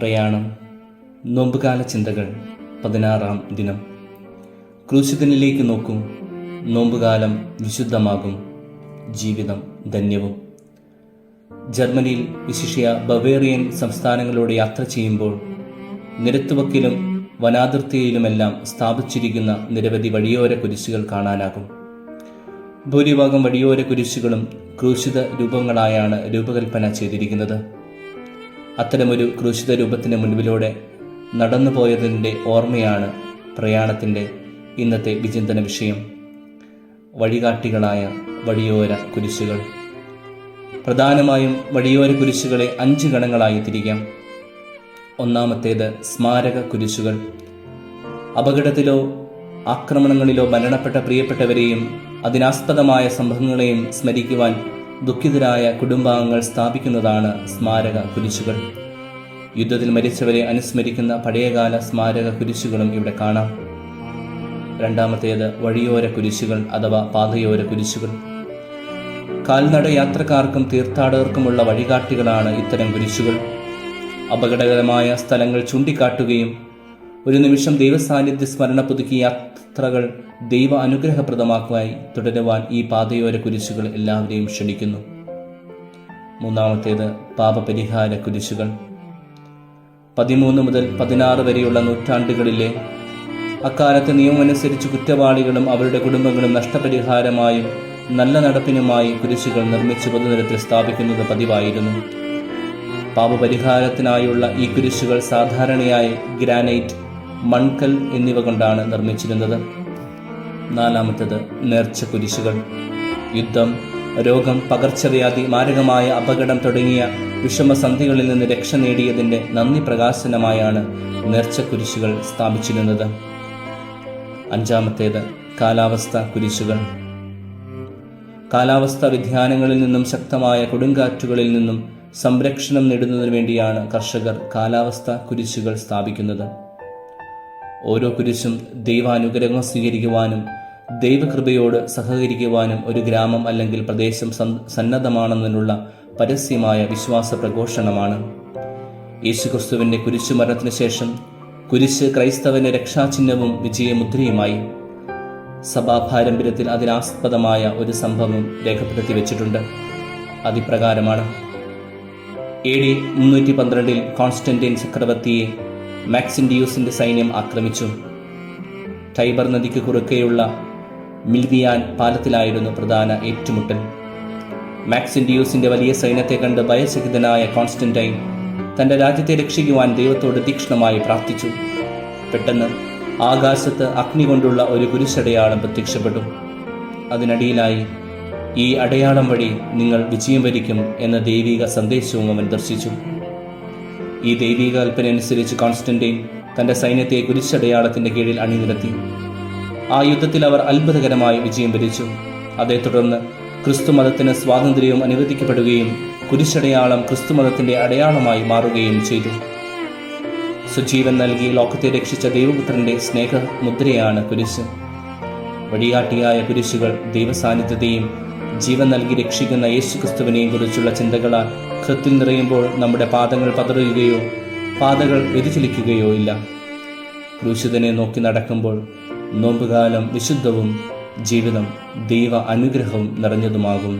പ്രയാണം. നോമ്പുകാല ചിന്തകൾ പതിനാറാം ദിനം. ക്രൂശുദിനിലേക്ക് നോക്കും നോമ്പുകാലം വിശുദ്ധമാകും ജീവിതം ധന്യവും. ജർമ്മനിയിൽ വിശിഷ്യ ബവേറിയൻ സംസ്ഥാനങ്ങളോട് യാത്ര ചെയ്യുമ്പോൾ നിരത്തുവക്കിലും വനാതിർത്തിയിലുമെല്ലാം സ്ഥാപിച്ചിരിക്കുന്ന നിരവധി വഴിയോര കുരിശുകൾ കാണാനാകും. ഭൂരിഭാഗം വഴിയോര കുരിശുകളും ക്രൂശിത രൂപങ്ങളായാണ് രൂപകൽപ്പന ചെയ്തിരിക്കുന്നത്. അത്തരമൊരു ക്രൂശിത രൂപത്തിന് മുൻപിലൂടെ നടന്നു പോയതിന്റെ ഓർമ്മയാണ് പ്രയാണത്തിന്റെ ഇന്നത്തെ വിചിന്തന വിഷയം. വഴികാട്ടികളായ വഴിയോര കുരിശുകൾ. പ്രധാനമായും വഴിയോര കുരിശുകളെ അഞ്ച് ഗണങ്ങളായി തിരിക്കാം. ഒന്നാമത്തേത് സ്മാരക കുരിശുകൾ. അപകടത്തിലോ ആക്രമണങ്ങളിലോ മരണപ്പെട്ട പ്രിയപ്പെട്ടവരെയും അതിനാസ്പദമായ സംഭവങ്ങളെയും സ്മരിക്കുവാൻ ദുഃഖിതരായ കുടുംബാംഗങ്ങൾ സ്ഥാപിക്കുന്നതാണ് സ്മാരക കുരിശുകൾ. യുദ്ധത്തിൽ മരിച്ചവരെ അനുസ്മരിക്കുന്ന പഴയകാല സ്മാരക കുരിശുകളും ഇവിടെ കാണാം. രണ്ടാമത്തേത് വഴിയോര കുരിശുകൾ അഥവാ പാതയോര കുരിശുകൾ. കാൽനട യാത്രക്കാർക്കും തീർത്ഥാടകർക്കുമുള്ള വഴികാട്ടികളാണ് ഇത്തരം കുരിശുകൾ. അപകടകരമായ സ്ഥലങ്ങൾ ചൂണ്ടിക്കാട്ടുകയും ഒരു നിമിഷം ദൈവസാന്നിധ്യ സ്മരണ പുതുക്കിയ യാത്രകൾ ദൈവ അനുഗ്രഹപ്രദമാക്കുവായി തുടരുവാൻ ഈ പാതയോര കുരിശുകൾ എല്ലാവരെയും ക്ഷണിക്കുന്നു. മൂന്നാമത്തേത് പാപപരിഹാര കുരിശുകൾ. പതിമൂന്ന് മുതൽ പതിനാറ് വരെയുള്ള നൂറ്റാണ്ടുകളിലെ അക്കാലത്ത് നിയമമനുസരിച്ച് കുറ്റവാളികളും അവരുടെ കുടുംബങ്ങളും നഷ്ടപരിഹാരമായും നല്ല നടപ്പിനുമായി കുരിശുകൾ നിർമ്മിച്ച് പൊതുനിരത്തിൽ സ്ഥാപിക്കുന്നത് പതിവായിരുന്നു. പാപപരിഹാരത്തിനായുള്ള ഈ കുരിശുകൾ സാധാരണയായി ഗ്രാനൈറ്റ് മൺകൽ എന്നിവ കൊണ്ടാണ് നിർമ്മിച്ചിരുന്നത്. നാലാമത്തത് നേർച്ച കുരിശുകൾ. യുദ്ധം രോഗം പകർച്ചവ്യാധി മാരകമായ അപകടം തുടങ്ങിയ വിഷമസന്ധികളിൽ നിന്ന് രക്ഷ നേടിയതിന്റെ നന്ദി പ്രകാശനമായാണ് നേർച്ച കുരിശുകൾ സ്ഥാപിച്ചിരുന്നത്. അഞ്ചാമത്തേത് കാലാവസ്ഥ കുരിശുകൾ. കാലാവസ്ഥ വ്യതിയാനങ്ങളിൽ നിന്നും ശക്തമായ കൊടുങ്കാറ്റുകളിൽ നിന്നും സംരക്ഷണം നേടുന്നതിനു വേണ്ടിയാണ് കർഷകർ കാലാവസ്ഥ കുരിശുകൾ സ്ഥാപിക്കുന്നത്. ഓരോ കുരിശും ദൈവാനുഗ്രഹം സ്വീകരിക്കുവാനും ദൈവകൃപയോട് സഹകരിക്കുവാനും ഒരു ഗ്രാമം അല്ലെങ്കിൽ പ്രദേശം സന്നദ്ധമാണെന്നതിനുള്ള പരസ്യമായ വിശ്വാസ പ്രഘോഷണമാണ്. യേശുക്രിസ്തുവിന്റെ കുരിശുമരണത്തിന് ശേഷം കുരിശ് ക്രൈസ്തവന്റെ രക്ഷാചിഹ്നവും വിജയമുദ്രയുമായി സഭാപാരമ്പര്യത്തിൽ അതിനാസ്പദമായ ഒരു സംഭവം രേഖപ്പെടുത്തി വെച്ചിട്ടുണ്ട്. അതിപ്രകാരമാണ്. എ ഡി മുന്നൂറ്റി പന്ത്രണ്ടിൽ കോൺസ്റ്റന്റൈൻ ചക്രവർത്തിയെ മാക്സിൻഡിയൂസിന്റെ സൈന്യം ആക്രമിച്ചു. ടൈബർ നദിക്ക് കുറുക്കെയുള്ള മിൽവിയാൻ പാലത്തിലായിരുന്നു പ്രധാന ഏറ്റുമുട്ടൽ. മാക്സിൻഡിയൂസിന്റെ വലിയ സൈന്യത്തെ കണ്ട് ഭയചകിതനായ കോൺസ്റ്റന്റൈൻ തന്റെ രാജ്യത്തെ രക്ഷിക്കുവാൻ ദൈവത്തോട് തീക്ഷ്ണമായി പ്രാർത്ഥിച്ചു. പെട്ടെന്ന് ആകാശത്ത് അഗ്നി കൊണ്ടുള്ള ഒരു കുരിശടയാളം പ്രത്യക്ഷപ്പെട്ടു. അതിനടിയിലായി ഈ അടയാളം വഴി നിങ്ങൾ വിജയം വരിക്കും എന്ന ദൈവിക സന്ദേശവും അവൻ ദർശിച്ചു. ഈ ദൈവിക കൽപ്പന അനുസരിച്ച് കോൺസ്റ്റന്റൈൻ തന്റെ സൈന്യത്തെ കുരിശടയാളത്തിന്റെ കീഴിൽ അണിനിരത്തി. ആ യുദ്ധത്തിൽ അവർ അത്ഭുതകരമായി വിജയം വരിച്ചു. അതേ തുടർന്ന് ക്രിസ്തു മതത്തിന് സ്വാതന്ത്ര്യവും അനുവദിക്കപ്പെടുകയും കുരിശടയാളം ക്രിസ്തു മതത്തിന്റെ അടയാളമായി മാറുകയും ചെയ്തു. സുജീവൻ നൽകി ലോകത്തെ രക്ഷിച്ച ദൈവപുത്രന്റെ സ്നേഹ മുദ്രയാണ് കുരിശ്. വഴികാട്ടിയായ കുരിശുകൾ ദൈവസാന്നിധ്യത്തെയും ജീവൻ നൽകി രക്ഷിക്കുന്ന യേശുക്രിസ്തുവിനെയും കുറിച്ചുള്ള ചിന്തകളാൽ ഹൃത്തിൽ നിറയുമ്പോൾ നമ്മുടെ പാദങ്ങൾ പതറുകയോ പാതകൾ വ്യതിചലിക്കുകയോ ഇല്ല. ക്രൂശിതനെ നോക്കി നടക്കുമ്പോൾ നോമ്പുകാലം വിശുദ്ധവും ജീവിതം ദൈവ അനുഗ്രഹവും നിറഞ്ഞതുമാകും.